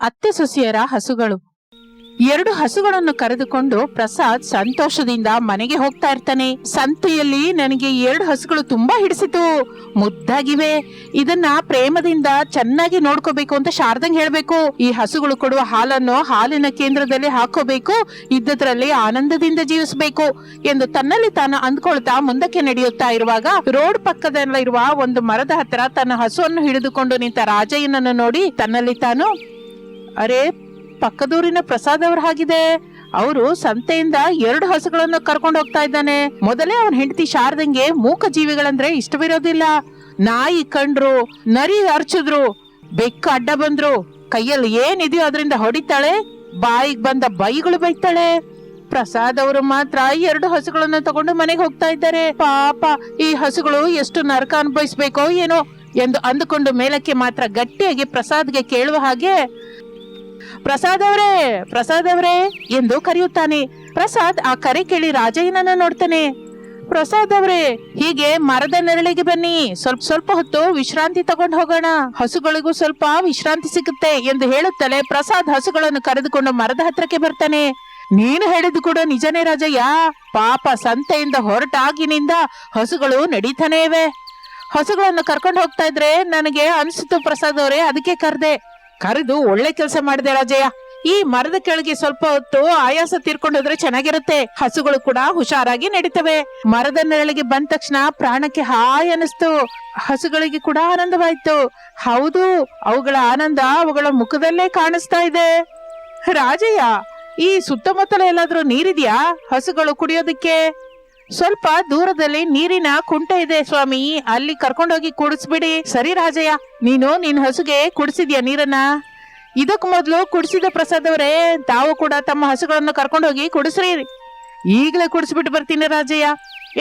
ಅತ್ತೆ ಸೊಸೆಯರ ಹಸುಗಳು. ಎರಡು ಹಸುಗಳನ್ನು ಕರೆದುಕೊಂಡು ಪ್ರಸಾದ್ ಸಂತೋಷದಿಂದ ಮನೆಗೆ ಹೋಗ್ತಾ ಇರ್ತಾನೆ. ಸಂತೆಯಲ್ಲಿ ನನಗೆ ಎರಡು ಹಸುಗಳು ತುಂಬಾ ಹಿಡಿಸಿತು. ಮುದ್ದಾಗಿವೆ. ಇದನ್ನ ಪ್ರೇಮದಿಂದ ಚೆನ್ನಾಗಿ ನೋಡ್ಕೋಬೇಕು ಅಂತ ಶಾರದಂಗ್ ಹೇಳ್ಬೇಕು. ಈ ಹಸುಗಳು ಕೊಡುವ ಹಾಲನ್ನು ಹಾಲಿನ ಕೇಂದ್ರದಲ್ಲಿ ಹಾಕೋಬೇಕು. ಇದ್ದದ್ರಲ್ಲಿ ಆನಂದದಿಂದ ಜೀವಿಸಬೇಕು ಎಂದು ತನ್ನಲ್ಲಿ ತಾನು ಅಂದ್ಕೊಳ್ತಾ ಮುಂದಕ್ಕೆ ನಡೆಯುತ್ತಾ ಇರುವಾಗ ರೋಡ್ ಪಕ್ಕದಲ್ಲಿರುವ ಒಂದು ಮರದ ಹತ್ತಿರ ತನ್ನ ಹಸುವನ್ನು ಹಿಡಿದುಕೊಂಡು ನಿಂತ ರಾಜಯ್ಯನನ್ನು ನೋಡಿ ತನ್ನಲ್ಲಿ ತಾನು ಅರೆ, ಪಕ್ಕದೂರಿನ ಪ್ರಸಾದ್ ಅವ್ರ ಹಾಗಿದೆ ಅವರು ಸಂತೆಯಿಂದ ಎರಡು ಹಸುಗಳನ್ನು ಕರ್ಕೊಂಡು ಹೋಗ್ತಾ ಇದ್ದಾನೆ. ಮೊದಲೇ ಅವನ ಹೆಂಡತಿ ಶಾರದಂಗೆ ಮೂಕ ಜೀವಿಗಳಂದ್ರೆ ಇಷ್ಟವಿರೋದಿಲ್ಲ. ನಾಯಿ ಕಂಡ್ರು, ನರಿ ಅರ್ಚಿದ್ರು ಬೆಕ್ಕು ಅಡ್ಡ ಬಂದ್ರು, ಕೈಯಲ್ಲಿ ಏನಿದೆಯೋ ಅದರಿಂದ ಹೊಡಿತಾಳೆ, ಬಾಯಿಗೆ ಬಂದ ಬೈಗಳು ಬೈತಾಳೆ. ಪ್ರಸಾದ್ ಅವರು ಮಾತ್ರ ಎರಡು ಹಸುಗಳನ್ನು ತಗೊಂಡು ಮನೆಗೆ ಹೋಗ್ತಾ ಇದ್ದಾರೆ. ಪಾಪ, ಈ ಹಸುಗಳು ಎಷ್ಟು ನರಕ ಅನುಭವಿಸ್ಬೇಕೋ ಏನೋ ಎಂದು ಅಂದುಕೊಂಡು ಮೇಲಕ್ಕೆ ಮಾತ್ರ ಗಟ್ಟಿಯಾಗಿ ಪ್ರಸಾದ್ಗೆ ಕೇಳುವ ಹಾಗೆ ಪ್ರಸಾದ್ ಅವರೇ ಪ್ರಸಾದ್ ಅವರೇ ಎಂದು ಕರೆಯುತ್ತಾನೆ. ಪ್ರಸಾದ್ ಆ ಕರೆ ಕೇಳಿ ರಾಜಯ್ಯನನ್ನ ನೋಡ್ತಾನೆ. ಪ್ರಸಾದ್ ಅವರೇ, ಹೀಗೆ ಮರದ ನೆರಳಿಗೆ ಬನ್ನಿ. ಸ್ವಲ್ಪ ಸ್ವಲ್ಪ ಹೊತ್ತು ವಿಶ್ರಾಂತಿ ತಗೊಂಡು ಹೋಗೋಣ. ಹಸುಗಳಿಗೂ ಸ್ವಲ್ಪ ವಿಶ್ರಾಂತಿ ಸಿಗುತ್ತೆ ಎಂದು ಹೇಳುತ್ತಲೇ ಪ್ರಸಾದ್ ಹಸುಗಳನ್ನು ಕರೆದುಕೊಂಡು ಮರದ ಹತ್ರಕ್ಕೆ ಬರ್ತಾನೆ. ನೀನು ಹೇಳಿದ್ದು ಕೂಡ ನಿಜನೇ ರಾಜಯ್ಯ. ಪಾಪ ಸಂತೆಯಿಂದ ಹೊರಟಾಗಿನಿಂದ ಹಸುಗಳು ನಡೀತಾನೇ ಇವೆ. ಹಸುಗಳನ್ನು ಕರ್ಕೊಂಡು ಹೋಗ್ತಾ ಇದ್ರೆ ನನಗೆ ಅನಿಸ್ತು ಪ್ರಸಾದ್ ಅವರೇ, ಅದಕ್ಕೆ ಕರೆದೆ. ಕರೆದು ಒಳ್ಳೆ ಕೆಲಸ ಮಾಡಿದೆ ರಾಜಯ್ಯ. ಈ ಮರದ ಕೆಳಗೆ ಸ್ವಲ್ಪ ಹೊತ್ತು ಆಯಾಸ ತೀರ್ಕೊಂಡೋದ್ರೆ ಚೆನ್ನಾಗಿರುತ್ತೆ. ಹಸುಗಳು ಕೂಡ ಹುಷಾರಾಗಿ ನಡೀತವೆ. ಮರದ ನೆರಳಿಗೆ ಬಂದ ತಕ್ಷಣ ಪ್ರಾಣಕ್ಕೆ ಹಾಯ್ ಅನಿಸ್ತು ಹಸುಗಳಿಗೆ ಕೂಡ ಆನಂದವಾಯ್ತು. ಹೌದು, ಅವುಗಳ ಆನಂದ ಅವುಗಳ ಮುಖದಲ್ಲೇ ಕಾಣಿಸ್ತಾ ಇದೆ. ರಾಜಯ್ಯ, ಈ ಸುತ್ತಮುತ್ತಲ ಎಲ್ಲಾದ್ರೂ ನೀರಿದ್ಯಾ? ಹಸುಗಳು ಕುಡಿಯೋದಕ್ಕೆ? ಸ್ವಲ್ಪ ದೂರದಲ್ಲಿ ನೀರಿನ ಕುಂಟೆ ಇದೆ ಸ್ವಾಮಿ. ಅಲ್ಲಿ ಕರ್ಕೊಂಡೋಗಿ ಕುಡಿಸ್ಬಿಡಿ. ಸರಿ ರಾಜಯ್ಯ, ನೀನು ನಿನ್ ಹಸುಗೆ ಕುಡಿಸಿದ್ಯಾ ನೀರನ್ನ? ಇದಕ್ ಮೊದಲು ಕುಡಿಸಿದ ಪ್ರಸಾದ್ ಅವರೇ ತಾವು ಕೂಡ ತಮ್ಮ ಹಸುಗಳನ್ನು ಕರ್ಕೊಂಡೋಗಿ ಕುಡಿಸ್ರಿ ಈಗಲೇ ಕುಡಿಸ್ಬಿಟ್ಟು ಬರ್ತೀನಿ ರಾಜಯ್ಯ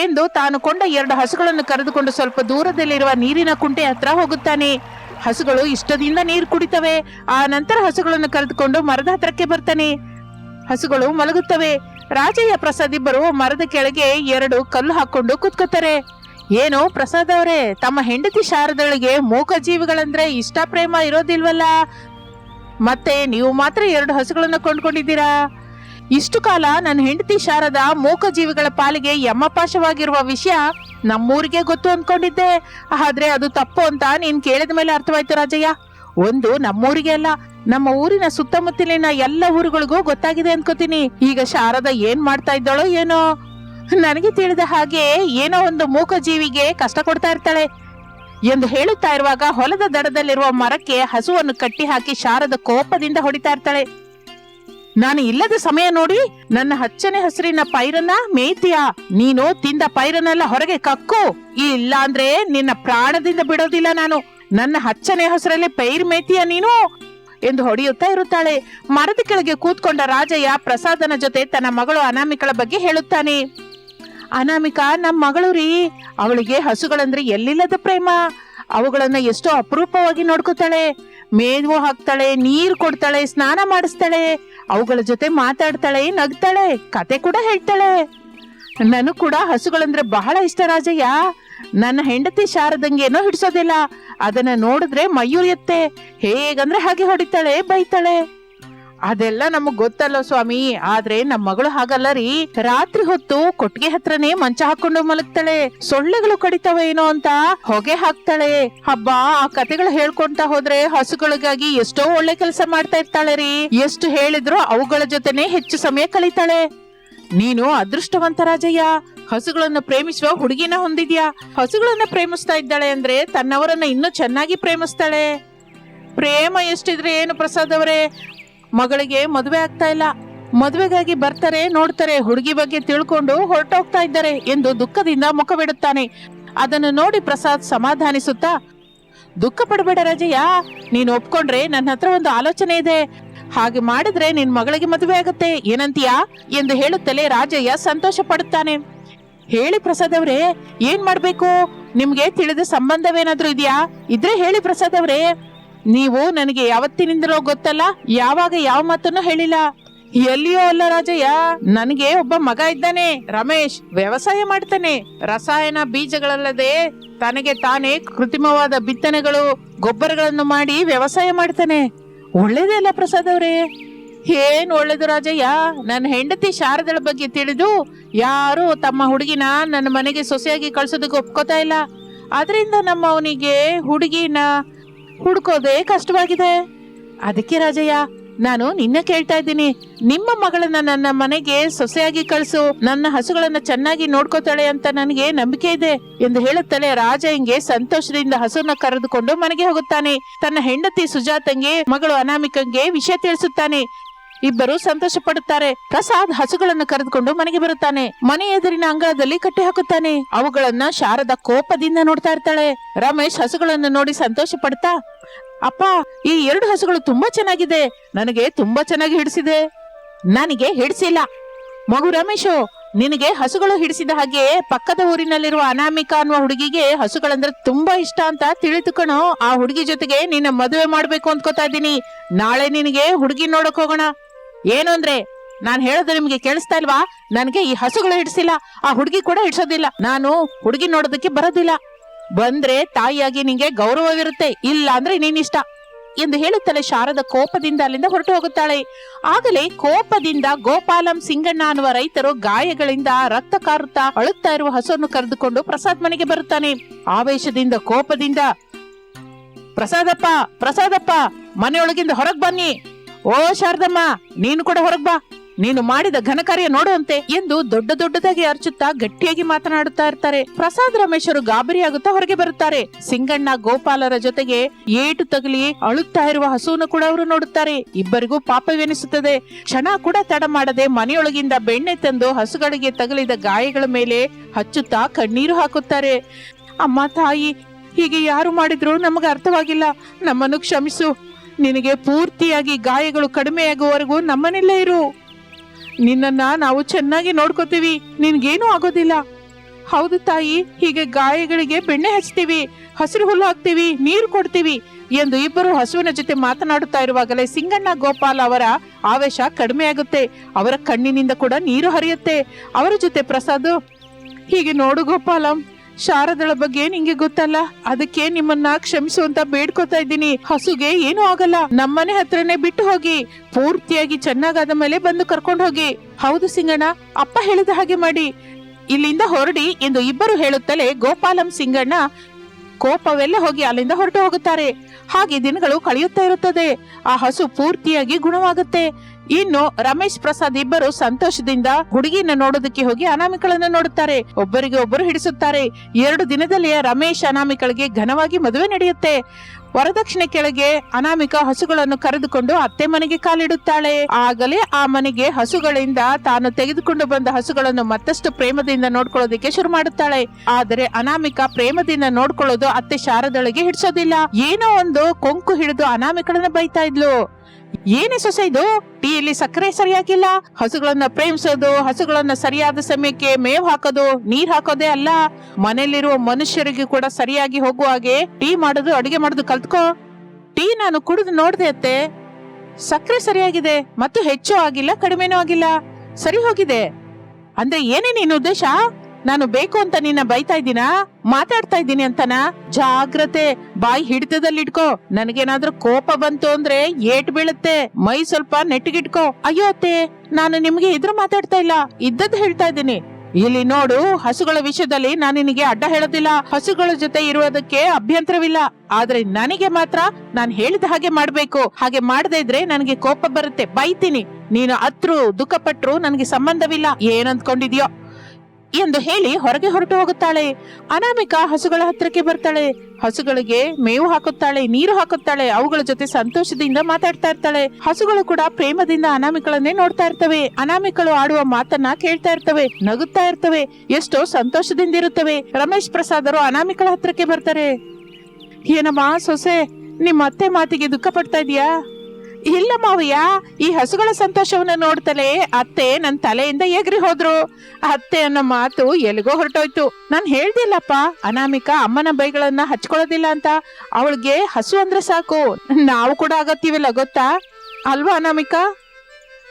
ಎಂದು ತಾನು ಕೊಂಡ ಎರಡು ಹಸುಗಳನ್ನು ಕರೆದುಕೊಂಡು ಸ್ವಲ್ಪ ದೂರದಲ್ಲಿರುವ ನೀರಿನ ಕುಂಟೆ ಹತ್ರ ಹೋಗುತ್ತಾನೆ. ಹಸುಗಳು ಇಷ್ಟದಿಂದ ನೀರು ಕುಡಿತವೆ. ಆ ನಂತರ ಹಸುಗಳನ್ನು ಕರೆದುಕೊಂಡು ಮರದ ಹತ್ರಕ್ಕೆ ಬರ್ತಾನೆ. ಹಸುಗಳು ಮಲಗುತ್ತವೆ. ರಾಜಯ್ಯ ಪ್ರಸಾದ್ ಇಬ್ಬರು ಮರದ ಕೆಳಗೆ ಎರಡು ಕಲ್ಲು ಹಾಕೊಂಡು ಕುತ್ಕೋತಾರೆ ಏನು ಪ್ರಸಾದ್ ಅವರೇ, ತಮ್ಮ ಹೆಂಡತಿ ಶಾರದಳಿಗೆ ಮೂಕ ಜೀವಿಗಳಂದ್ರೆ ಇಷ್ಟ ಪ್ರೇಮ ಇರೋದಿಲ್ವಲ್ಲ? ಮತ್ತೆ ನೀವು ಮಾತ್ರ ಎರಡು ಹಸುಗಳನ್ನು ಕೊಂಡ್ಕೊಂಡಿದ್ದೀರಾ? ಇಷ್ಟು ಕಾಲ ನನ್ನ ಹೆಂಡತಿ ಶಾರದ ಮೂಕ ಜೀವಿಗಳ ಪಾಲಿಗೆ ಯಮಪಾಶವಾಗಿರುವ ವಿಷಯ ನಮ್ಮೂರಿಗೆ ಗೊತ್ತು ಅಂದ್ಕೊಂಡಿದ್ದೆ ಆದ್ರೆ ಅದು ತಪ್ಪು ಅಂತ ನೀನ್ ಕೇಳಿದ ಮೇಲೆ ಅರ್ಥವಾಯ್ತು ರಾಜಯ್ಯ. ಒಂದು ನಮ್ಮೂರಿಗೆ ಅಲ್ಲ, ನಮ್ಮ ಊರಿನ ಸುತ್ತಮುತ್ತಲಿನ ಎಲ್ಲ ಊರುಗಳಿಗೂ ಗೊತ್ತಾಗಿದೆ ಅನ್ಕೋತೀನಿ. ಈಗ ಶಾರದ ಏನ್ ಮಾಡ್ತಾ ಇದ್ದಾಳೋ ಏನೋ? ನನಗೆ ತಿಳಿದ ಹಾಗೆ ಏನೋ ಒಂದು ಮೂಕ ಜೀವಿಗೆ ಕಷ್ಟ ಕೊಡ್ತಾ ಇರ್ತಾಳೆ. ಎಂದು ಹೇಳುತ್ತಾ ಇರುವಾಗ ಹೊಲದ ದಡದಲ್ಲಿರುವ ಮರಕ್ಕೆ ಹಸುವನ್ನು ಕಟ್ಟಿ ಹಾಕಿ ಶಾರದ ಕೋಪದಿಂದ ಹೊಡಿತಾ ಇರ್ತಾಳೆ. ನಾನು ಇಲ್ಲದ ಸಮಯ ನೋಡಿ, ನನ್ನ ಹಚ್ಚನೆ ಹಸಿರಿನ ಪೈರನ್ನ ಮೇಯ್ತೀಯ? ನೀನು ತಿಂದ ಪೈರನ್ನೆಲ್ಲ ಹೊರಗೆ ಕಕ್ಕು. ಇಲ್ಲ ಅಂದ್ರೆ ನಿನ್ನ ಪ್ರಾಣದಿಂದ ಬಿಡೋದಿಲ್ಲ ನಾನು. ನನ್ನ ಹಚ್ಚನೆ ಹೆಸರಲ್ಲಿ ಪೈರ್ ಮೇತಿಯ ನೀನು ಎಂದು ಹೊಡೆಯುತ್ತಾ ಇರುತ್ತಾಳೆ. ಮರದ ಕೆಳಗೆ ಕೂತ್ಕೊಂಡ ರಾಜಯ್ಯ ಪ್ರಸಾದನ ಜೊತೆ ತನ್ನ ಮಗಳು ಅನಾಮಿಕಳ ಬಗ್ಗೆ ಹೇಳುತ್ತಾನೆ. ಅನಾಮಿಕಾ ನಮ್ಮ ಮಗಳು ರೀ. ಅವಳಿಗೆ ಹಸುಗಳಂದ್ರೆ ಎಲ್ಲಿಲ್ಲದ ಪ್ರೇಮ. ಅವುಗಳನ್ನ ಎಷ್ಟೋ ಅಪರೂಪವಾಗಿ ನೋಡ್ಕೋತಾಳೆ. ಮೇವು ಹಾಕ್ತಾಳೆ, ನೀರ್ ಕೊಡ್ತಾಳೆ, ಸ್ನಾನ ಮಾಡಿಸ್ತಾಳೆ. ಅವುಗಳ ಜೊತೆ ಮಾತಾಡ್ತಾಳೆ, ನಗ್ತಾಳೆ, ಕತೆ ಕೂಡ ಹೇಳ್ತಾಳೆ. ನನಗ್ ಕೂಡ ಹಸುಗಳಂದ್ರೆ ಬಹಳ ಇಷ್ಟ ರಾಜಯ್ಯ. ನನ್ನ ಹೆಂಡತಿ ಶಾರದಂಗೇನೋ ಹಿಡ್ಸೋದಿಲ್ಲ. ಅದನ್ನ ನೋಡಿದ್ರೆ ಮೈಯುರಿಯತ್ತೆ ಹೇಗಂದ್ರೆ ಹಾಗೆ ಹೊಡಿತಾಳೆ, ಬೈತಾಳೆ. ಅದೆಲ್ಲ ನಮಗ್ ಗೊತ್ತಲ್ಲ ಸ್ವಾಮಿ. ಆದ್ರೆ ನಮ್ ಮಗಳು ಹಾಗಲ್ಲ ರೀ. ರಾತ್ರಿ ಹೊತ್ತು ಕೊಟ್ಟಿಗೆ ಹತ್ರನೇ ಮಂಚ ಹಾಕೊಂಡು ಮಲಗ್ತಾಳೆ. ಸೊಳ್ಳೆಗಳು ಕಡಿತಾವ ಏನೋ ಅಂತ ಹೊಗೆ ಹಾಕ್ತಾಳೆ. ಹಬ್ಬ, ಆ ಕತೆಗಳು ಹೇಳ್ಕೊಂತ ಹೋದ್ರೆ ಹಸುಗಳಿಗಾಗಿ ಎಷ್ಟೋ ಒಳ್ಳೆ ಕೆಲಸ ಮಾಡ್ತಾ ಇರ್ತಾಳೆ ರೀ. ಎಷ್ಟು ಹೇಳಿದ್ರು ಅವುಗಳ ಜೊತೆನೆ ಹೆಚ್ಚು ಸಮಯ ಕಳೀತಾಳೆ. ನೀನು ಅದೃಷ್ಟವಂತ ರಾಜಯ್ಯ. ಹಸುಗಳನ್ನು ಪ್ರೇಮಿಸುವ ಹುಡುಗಿನ ಹೊಂದಿದ್ಯಾ? ಹಸುಗಳನ್ನ ಪ್ರೇಮಿಸ್ತಾ ಇದ್ದಾಳೆ ಅಂದ್ರೆ ತನ್ನವರನ್ನ ಇನ್ನೂ ಚೆನ್ನಾಗಿ ಪ್ರೇಮಿಸ್ತಾಳೆ. ಪ್ರೇಮ ಎಷ್ಟಿದ್ರೆ ಏನು ಪ್ರಸಾದ್ ಅವರೇ? ಮಗಳಿಗೆ ಮದುವೆ ಆಗ್ತಾ ಇಲ್ಲ. ಮದುವೆಗಾಗಿ ಬರ್ತಾರೆ, ನೋಡ್ತಾರೆ, ಹುಡುಗಿ ಬಗ್ಗೆ ತಿಳ್ಕೊಂಡು ಹೊರಟೋಗ್ತಾ ಇದ್ದಾರೆ ಎಂದು ದುಃಖದಿಂದ ಮುಖ ಬಿಡುತ್ತಾನೆ. ಅದನ್ನು ನೋಡಿ ಪ್ರಸಾದ್ ಸಮಾಧಾನಿಸುತ್ತಾ, ದುಃಖ ಪಡಬೇಡ ರಾಜಯ್ಯ. ನೀನು ಒಪ್ಕೊಂಡ್ರೆ ನನ್ನ ಹತ್ರ ಒಂದು ಆಲೋಚನೆ ಇದೆ. ಹಾಗೆ ಮಾಡಿದ್ರೆ ನಿನ್ ಮಗಳಿಗೆ ಮದುವೆ ಆಗುತ್ತೆ, ಏನಂತೀಯಾ? ಎಂದು ಹೇಳುತ್ತಲೇ ರಾಜಯ್ಯ ಸಂತೋಷ ಪಡುತ್ತಾನೆ ಹೇಳಿ ಪ್ರಸಾದ್ ಅವರೇ ಏನ್ ಮಾಡ್ಬೇಕು? ನಿಮ್ಗೆ ತಿಳಿದ ಸಂಬಂಧವೇನಾದ್ರೂ ಇದೆಯಾ? ಇದ್ರೆ ಹೇಳಿ ಪ್ರಸಾದ್ ಅವರೇ ನೀವು ನನಗೆ ಯಾವತ್ತಿನಿಂದಲೋ ಗೊತ್ತಲ್ಲ, ಯಾವಾಗ ಯಾವ ಮಾತನ್ನು ಹೇಳಿಲ್ಲ. ಎಲ್ಲಿಯೋ ಅಲ್ಲ ರಾಜಯ್ಯ, ನನಗೆ ಒಬ್ಬ ಮಗ ಇದ್ದಾನೆ, ರಮೇಶ್. ವ್ಯವಸಾಯ ಮಾಡ್ತಾನೆ. ರಸಾಯನ ಬೀಜಗಳಲ್ಲದೆ ತನಗೆ ತಾನೇ ಕೃತ್ರಿಮವಾದ ಬಿತ್ತನೆಗಳು, ಗೊಬ್ಬರಗಳನ್ನು ಮಾಡಿ ವ್ಯವಸಾಯ ಮಾಡ್ತಾನೆ. ಒಳ್ಳೇದೇ ಅಲ್ಲ ಪ್ರಸಾದ್ ಅವರೇ? ಏನ್ ಒಳ್ಳೇದು ರಾಜಯ್ಯ? ನನ್ನ ಹೆಂಡತಿ ಶಾರದಳ ಬಗ್ಗೆ ತಿಳಿದು ಯಾರು ತಮ್ಮ ಹುಡುಗಿನ ನನ್ನ ಮನೆಗೆ ಸೊಸೆಯಾಗಿ ಕಳ್ಸೋದಕ್ಕೆ ಒಪ್ಕೋತಾ ಇಲ್ಲ. ಅದರಿಂದ ನಮ್ಮ ಅವನಿಗೆ ಹುಡುಗಿನ ಹುಡುಕೋದೇ ಕಷ್ಟವಾಗಿದೆ. ಅದಕ್ಕೆ ರಾಜಯ್ಯ ನಾನು ನಿನ್ನ ಕೇಳ್ತಾ ಇದ್ದೀನಿ. ನಿಮ್ಮ ಮಗಳನ್ನ ನನ್ನ ಮನೆಗೆ ಸೊಸೆಯಾಗಿ ಕಳಿಸು. ನನ್ನ ಹಸುಗಳನ್ನ ಚೆನ್ನಾಗಿ ನೋಡ್ಕೋತಾಳೆ ಅಂತ ನನಗೆ ನಂಬಿಕೆ ಇದೆ ಎಂದು ಹೇಳುತ್ತಲೇ ರಾಜ ಹಿಂಗೆ ಸಂತೋಷದಿಂದ ಹಸುನ ಕರೆದುಕೊಂಡು ಮನೆಗೆ ಹೋಗುತ್ತಾನೆ. ತನ್ನ ಹೆಂಡತಿ ಸುಜಾತಂಗೆ, ಮಗಳು ಅನಾಮಿಕಂಗೆ ವಿಷಯ ತಿಳಿಸುತ್ತಾನೆ. ಇಬ್ಬರು ಸಂತೋಷ ಪಡುತ್ತಾರೆ ಪ್ರಸಾದ್ ಹಸುಗಳನ್ನು ಕರೆದುಕೊಂಡು ಮನೆಗೆ ಬರುತ್ತಾನೆ. ಮನೆ ಎದುರಿನ ಅಂಗಳದಲ್ಲಿ ಕಟ್ಟಿ ಹಾಕುತ್ತಾನೆ. ಅವುಗಳನ್ನ ಶಾರದ ಕೋಪದಿಂದ ನೋಡ್ತಾ ಇರ್ತಾಳೆ. ರಮೇಶ್ ಹಸುಗಳನ್ನು ನೋಡಿ ಸಂತೋಷ ಪಡ್ತಾ ಅಪ್ಪ, ಈ ಎರಡು ಹಸುಗಳು ತುಂಬಾ ಚೆನ್ನಾಗಿದೆ. ನನಗೆ ತುಂಬಾ ಚೆನ್ನಾಗಿ ಹಿಡಿಸಿದೆ. ನನಗೆ ಹಿಡಿಸಿಲ್ಲ. ಮಗು ರಮೇಶು, ನಿನಗೆ ಹಸುಗಳು ಹಿಡಿಸಿದ ಹಾಗೆ ಪಕ್ಕದ ಊರಿನಲ್ಲಿರುವ ಅನಾಮಿಕಾ ಅನ್ನುವ ಹುಡುಗಿಗೆ ಹಸುಗಳಂದ್ರೆ ತುಂಬಾ ಇಷ್ಟ ಅಂತ ತಿಳಿತುಕಣೋ ಆ ಹುಡುಗಿ ಜೊತೆಗೆ ನಿನ್ನ ಮದುವೆ ಮಾಡ್ಬೇಕು ಅಂದ್ಕೋತಾ ಇದ್ದೀನಿ. ನಾಳೆ ನಿನಗೆ ಹುಡುಗಿ ನೋಡಕ್ ಹೋಗೋಣ. ಏನು ಅಂದ್ರೆ, ನಾನ್ ಹೇಳೋದು ನಿಮ್ಗೆ ಕೇಳಿಸ್ತಾ ಇಲ್ವಾ? ನನಗೆ ಈ ಹಸುಗಳು ಹಿಡಿಸಿಲ್ಲ. ಆ ಹುಡುಗಿ ಕೂಡ ಹಿಡ್ಸೋದಿಲ್ಲ. ನಾನು ಹುಡುಗಿ ನೋಡೋದಕ್ಕೆ ಬರೋದಿಲ್ಲ. ಬಂದ್ರೆ ತಾಯಿಯಾಗಿ ನಿಂಗೆ ಗೌರವವಿರುತ್ತೆ, ಇಲ್ಲ ಅಂದ್ರೆ ನೀನಿಷ್ಟ ಎಂದು ಹೇಳುತ್ತಲೇ ಶಾರದ ಕೋಪದಿಂದ ಅಲ್ಲಿಂದ ಹೊರಟು ಹೋಗುತ್ತಾಳೆ. ಆಗಲೇ ಕೋಪದಿಂದ ಗೋಪಾಲಂ ಸಿಂಗಣ್ಣ ಅನ್ನುವ ರೈತರು ಗಾಯಗಳಿಂದ ರಕ್ತ ಕಾರುತ್ತಾ ಅಳುತ್ತಾ ಇರುವ ಹಸುವನ್ನು ಕರೆದುಕೊಂಡು ಪ್ರಸಾದ್ ಮನೆಗೆ ಬರುತ್ತಾನೆ. ಆವೇಶದಿಂದ, ಕೋಪದಿಂದ, ಪ್ರಸಾದಪ್ಪ ಪ್ರಸಾದಪ್ಪ, ಮನೆಯೊಳಗಿಂದ ಹೊರಗ್ ಬನ್ನಿ. ಓ ಶಾರದಮ್ಮ, ನೀನು ಕೂಡ ಹೊರಗ್ ಬಾ. ನೀನು ಮಾಡಿದ ಘನ ಕಾರ್ಯ ನೋಡುವಂತೆ ಎಂದು ದೊಡ್ಡ ದೊಡ್ಡದಾಗಿ ಅರ್ಚುತ್ತಾ ಗಟ್ಟಿಯಾಗಿ ಮಾತನಾಡುತ್ತಾ ಇರ್ತಾರೆ. ಪ್ರಸಾದ್ ರಮೇಶರು ಗಾಬರಿಯಾಗುತ್ತಾ ಹೊರಗೆ ಬರುತ್ತಾರೆ. ಸಿಂಗಣ್ಣ ಗೋಪಾಲರ ಜೊತೆಗೆ ಏಟು ತಗಲಿ ಅಳುತ್ತಾ ಇರುವ ಹಸುವನ್ನು ಕೂಡ ಅವರು ನೋಡುತ್ತಾರೆ. ಇಬ್ಬರಿಗೂ ಪಾಪವೆನಿಸುತ್ತದೆ. ಕ್ಷಣ ಕೂಡ ತಡ ಮಾಡದೆ ಮನೆಯೊಳಗಿಂದ ಬೆಣ್ಣೆ ತಂದು ಹಸುಗಳಿಗೆ ತಗಲಿದ ಗಾಯಗಳ ಮೇಲೆ ಹಚ್ಚುತ್ತಾ ಕಣ್ಣೀರು ಹಾಕುತ್ತಾರೆ. ಅಮ್ಮ, ತಾಯಿ, ಹೀಗೆ ಯಾರು ಮಾಡಿದ್ರು ನಮಗೆ ಅರ್ಥವಾಗಿಲ್ಲ. ನಮ್ಮನ್ನು ಕ್ಷಮಿಸು. ನಿನಗೆ ಪೂರ್ತಿಯಾಗಿ ಗಾಯಗಳು ಕಡಿಮೆಯಾಗುವವರೆಗೂ ನಮ್ಮನೆಲ್ಲೇ ಇರು. ನಿನ್ನನ್ನ ನಾವು ಚೆನ್ನಾಗಿ ನೋಡ್ಕೋತೀವಿ. ನಿನ್ಗೇನು ಆಗೋದಿಲ್ಲ. ಹೌದು ತಾಯಿ, ಹೀಗೆ ಗಾಯಗಳಿಗೆ ಬೆಣ್ಣೆ ಹಚ್ತೀವಿ, ಹಸಿರು ಹುಲ್ಲು ಹಾಕ್ತೀವಿ, ನೀರು ಕೊಡ್ತೀವಿ ಎಂದು ಇಬ್ಬರು ಹಸುವಿನ ಜೊತೆ ಮಾತನಾಡುತ್ತಾ ಇರುವಾಗಲೇ ಸಿಂಗಣ್ಣ ಗೋಪಾಲ್ ಅವರ ಆವೇಶ ಕಡಿಮೆಯಾಗುತ್ತೆ ಅವರ ಕಣ್ಣಿನಿಂದ ಕೂಡ ನೀರು ಹರಿಯುತ್ತೆ. ಅವರ ಜೊತೆ ಪ್ರಸಾದ್, ಹೀಗೆ ನೋಡು ಗೋಪಾಲಂ. ಶಾರದಳ ಬಗ್ಗೆ ನಿಂಗೆ ಗೊತ್ತಲ್ಲ? ಅದಕ್ಕೆ ನಿಮ್ಮನ್ನ ಕ್ಷಮಿಸು ಅಂತ ಬೇಡ್ಕೋತಾ ಇದ್ದೀನಿ. ಹಸುಗೆ ಏನು ಆಗಲ್ಲ. ನಮ್ಮನೆ ಹತ್ರನೇ ಬಿಟ್ಟು ಹೋಗಿ. ಪೂರ್ತಿಯಾಗಿ ಚೆನ್ನಾಗಾದ ಮೇಲೆ ಬಂದು ಕರ್ಕೊಂಡು ಹೋಗಿ. ಹೌದು ಸಿಂಗಣ್ಣ, ಅಪ್ಪ ಹೇಳಿದ ಹಾಗೆ ಮಾಡಿ. ಇಲ್ಲಿಂದ ಹೊರಡಿ ಎಂದು ಇಬ್ಬರು ಹೇಳುತ್ತಲೇ ಗೋಪಾಲಂ ಸಿಂಗಣ್ಣ ಕೋಪವೆಲ್ಲ ಹೋಗಿ ಅಲ್ಲಿಂದ ಹೊರಟು ಹೋಗುತ್ತಾರೆ. ಹಾಗೆ ದಿನಗಳು ಕಳೆಯುತ್ತಾ ಇರುತ್ತದೆ. ಆ ಹಸು ಪೂರ್ತಿಯಾಗಿ ಗುಣವಾಗುತ್ತೆ. ಇನ್ನು ರಮೇಶ್ ಪ್ರಸಾದ್ ಇಬ್ಬರು ಸಂತೋಷದಿಂದ ಹುಡುಗಿನ ನೋಡೋದಕ್ಕೆ ಹೋಗಿ ಅನಾಮಿಕಳನ್ನು ನೋಡುತ್ತಾರೆ. ಒಬ್ಬರಿಗೆ ಒಬ್ಬರು ಹಿಡಿಸುತ್ತಾರೆ. ಎರಡು ದಿನದಲ್ಲಿ ರಮೇಶ್ ಅನಾಮಿಕಳಿಗೆ ಘನವಾಗಿ ಮದುವೆ ನಡೆಯುತ್ತೆ. ವರದಕ್ಷಿಣೆ ಕೆಳಗೆ ಅನಾಮಿಕ ಹಸುಗಳನ್ನು ಕರೆದುಕೊಂಡು ಅತ್ತೆ ಮನೆಗೆ ಕಾಲಿಡುತ್ತಾಳೆ. ಆಗಲೇ ಆ ಮನೆಗೆ ಹಸುಗಳಿಂದ ತಾನು ತೆಗೆದುಕೊಂಡು ಬಂದ ಹಸುಗಳನ್ನು ಮತ್ತಷ್ಟು ಪ್ರೇಮದಿಂದ ನೋಡ್ಕೊಳ್ಳೋದಕ್ಕೆ ಶುರು ಮಾಡುತ್ತಾಳೆ. ಆದರೆ ಅನಾಮಿಕ ಪ್ರೇಮದಿಂದ ನೋಡ್ಕೊಳ್ಳೋದು ಅತ್ತೆ ಶಾರದೊಳಗೆ ಹಿಡಿಸೋದಿಲ್ಲ. ಏನೋ ಒಂದು ಕೊಂಕು ಹಿಡಿದು ಅನಾಮಿಕಳನ್ನ ಬೈತಾ ಇದ್ಲು. ಏನೇ ಸೊಸೆ ಇದು? ಟೀಯಲ್ಲಿ ಸಕ್ಕರೆ ಸರಿಯಾಗಿಲ್ಲ. ಹಸುಗಳನ್ನ ಪ್ರೇಮಿಸೋದು, ಹಸುಗಳನ್ನ ಸರಿಯಾದ ಸಮಯಕ್ಕೆ ಮೇವ್ ಹಾಕೋದು, ನೀರ್ ಹಾಕೋದೇ ಅಲ್ಲ. ಮನೆಯಲ್ಲಿರುವ ಮನುಷ್ಯರಿಗೆ ಕೂಡ ಸರಿಯಾಗಿ ಹೋಗುವ ಹಾಗೆ ಟೀ ಮಾಡೋದು, ಅಡಿಗೆ ಮಾಡೋದು ಕಲ್ತ್ಕೋ. ಟೀ ನಾನು ಕುಡಿದು ನೋಡ್ದೆ ಅತ್ತೆ. ಸಕ್ಕರೆ ಸರಿಯಾಗಿದೆ, ಮತ್ತು ಹೆಚ್ಚು ಆಗಿಲ್ಲ, ಕಡಿಮೆನೂ ಆಗಿಲ್ಲ. ಸರಿ ಹೋಗಿದೆ. ಅಂದ್ರೆ ಏನೇ ನೀನು ಉದ್ದೇಶ? ನಾನು ಬೇಕು ಅಂತ ನಿನ್ನ ಬೈತಾ ಇದ್ದೀನಾ? ಮಾತಾಡ್ತಾ ಇದ್ದೀನಿ ಅಂತನ? ಜಾಗ್ರತೆ. ಬಾಯಿ ಹಿಡಿತದಲ್ಲಿ ಇಟ್ಕೋ ನನಗೇನಾದ್ರೂ ಕೋಪ ಬಂತು ಅಂದ್ರೆ ಏಟ್ ಬೀಳುತ್ತೆ. ಮೈ ಸ್ವಲ್ಪ ನೆಟ್ಟಿಗಿಟ್ಕೋ. ಅಯ್ಯೋ ಅತ್ತೆ, ನಾನು ನಿಮ್ಗೆ ಎದುರು ಮಾತಾಡ್ತಾ ಇಲ್ಲ. ಇದ್ದದ್ದು ಹೇಳ್ತಾ ಇದ್ದೀನಿ. ಇಲ್ಲಿ ನೋಡು, ಹಸುಗಳ ವಿಷಯದಲ್ಲಿ ನಾನು ನಿನಗೆ ಅಡ್ಡ ಹೇಳೋದಿಲ್ಲ. ಹಸುಗಳ ಜೊತೆ ಇರುವುದಕ್ಕೆ ಅಭ್ಯಂತರವಿಲ್ಲ. ಆದ್ರೆ ನನಗೆ ಮಾತ್ರ ನಾನು ಹೇಳಿದ ಹಾಗೆ ಮಾಡ್ಬೇಕು. ಹಾಗೆ ಮಾಡದೇ ಇದ್ರೆ ನನಗೆ ಕೋಪ ಬರುತ್ತೆ. ಬೈತೀನಿ. ನೀನು ಅತ್ರು ದುಃಖ ಪಟ್ರು ನನಗೆ ಸಂಬಂಧವಿಲ್ಲ. ಏನಂದ್ಕೊಂಡಿದ್ಯೋ? ಎಂದು ಹೇಳಿ ಹೊರಗೆ ಹೊರಟು ಹೋಗುತ್ತಾಳೆ. ಅನಾಮಿಕಾ ಹಸುಗಳ ಹತ್ತಿರಕ್ಕೆ ಬರ್ತಾಳೆ. ಹಸುಗಳಿಗೆ ಮೇವು ಹಾಕುತ್ತಾಳೆ, ನೀರು ಹಾಕುತ್ತಾಳೆ. ಅವುಗಳ ಜೊತೆ ಸಂತೋಷದಿಂದ ಮಾತಾಡ್ತಾ ಇರ್ತಾಳೆ. ಹಸುಗಳು ಕೂಡ ಪ್ರೇಮದಿಂದ ಅನಾಮಿಕಳನ್ನೇ ನೋಡ್ತಾ ಇರ್ತವೆ. ಅನಾಮಿಕಳು ಆಡುವ ಮಾತನ್ನ ಕೇಳ್ತಾ ಇರ್ತವೆ, ನಗುತ್ತಾ ಇರ್ತವೆ. ಎಷ್ಟೋ ಸಂತೋಷದಿಂದ ಇರುತ್ತವೆ. ರಮೇಶ್ ಪ್ರಸಾದರು ಅನಾಮಿಕಳ ಹತ್ರಕ್ಕೆ ಬರ್ತಾರೆ. ಏನಮ್ಮ ಸೊಸೆ, ನಿಮ್ಮ ಅತ್ತೆ ಮಾತಿಗೆ ದುಃಖ ಪಡ್ತಾ ಇದೀಯಾ? ಇಲ್ಲ ಮಾವಯ್ಯ, ಈ ಹಸುಗಳ ಸಂತೋಷವನ್ನ ನೋಡ್ತಲೇ ಅತ್ತೆ ನನ್ನ ತಲೆಯಿಂದ ಎಗ್ರಿ ಹೋದ್ರು. ಅತ್ತೆ ಅನ್ನೋ ಮಾತು ಎಲ್ಲಿಗೋ ಹೊರಟೋಯ್ತು. ನಾನು ಹೇಳ್ದಿಲ್ಲಪ್ಪ, ಅನಾಮಿಕ ಅಮ್ಮನ ಬೈಗಳನ್ನ ಹಚ್ಕೊಳ್ಳೋದಿಲ್ಲ ಅಂತ. ಅವಳಿಗೆ ಹಸು ಅಂದ್ರೆ ಸಾಕು. ನಾವು ಕೂಡ ಆಗತ್ತೀವಿಲ್ಲ ಗೊತ್ತಾ? ಅಲ್ವಾ ಅನಾಮಿಕ?